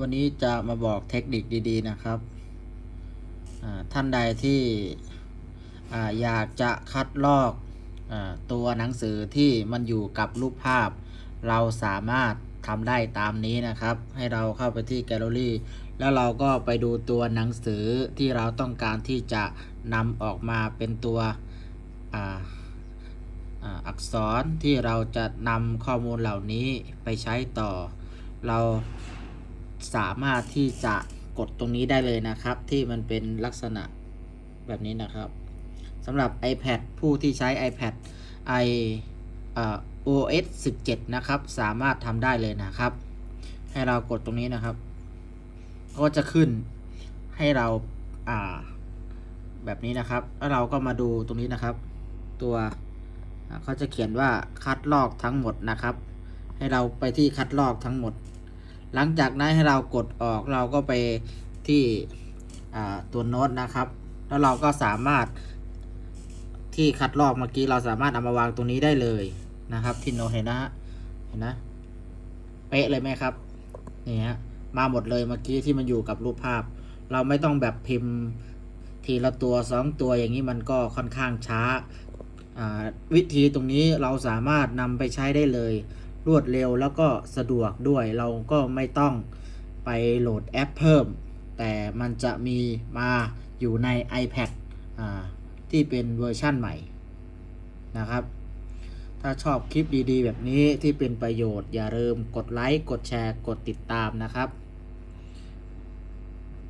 วันนี้จะมาบอกเทคนิคดีๆนะครับ ท่านใดที่ออยากจะคัดลอกอตัวหนังสือที่มันอยู่กับรูปภาพ เราสามารถทำได้ตามนี้นะครับ ให้เราเข้าไปที่แกลเลอรี่ แล้วเราก็ไปดูตัวหนังสือที่เราต้องการที่จะนำออกมาเป็นตัวอักษรที่เราจะนำข้อมูลเหล่านี้ไปใช้ต่อ เรา สามารถที่จะกดตรงนี้ได้เลยนะครับ ที่มันเป็นลักษณะแบบนี้นะครับสำหรับ iPad ผู้ที่ใช้ iPad i อ OS 17 นะครับ สามารถทำได้เลยนะครับ ให้เรากดตรงนี้นะครับ ก็จะขึ้นให้เราอ่าแบบนี้นะครับ แล้วเราก็มาดูตรงนี้นะครับ ตัวเขาจะเขียนว่าคัดลอกทั้งหมดนะครับ ให้เราไปที่คัดลอกทั้งหมด หลังจากนั้นให้เรากดออกเราก็ไปที่ตัวโน้ตนะครับ แล้วเราก็สามารถที่คัดลอกเมื่อกี้เราสามารถเอามาวางตรงนี้ได้เลยนะครับที่โน้ตเห็นนะเห็นนะเป๊ะเลยไหมครับนี่ฮะมาหมดเลยเมื่อกี้ที่มันอยู่กับรูปภาพ เราไม่ต้องแบบพิมพ์ทีละตัวสองตัวอย่างนี้มันก็ค่อนข้างช้าวิธีตรงนี้เราสามารถนำไปใช้ได้เลย รวดเร็วแล้วก็สะดวกด้วยเราก็ไม่ต้องไปโหลดแอปเพิ่ม แต่มันจะมีมาอยู่ใน iPad อ่าที่เป็นเวอร์ชั่นใหม่นะครับ ถ้าชอบคลิปดีๆ แบบนี้ที่เป็นประโยชน์อย่าลืมกดไลค์ กดแชร์ กดติดตามนะครับ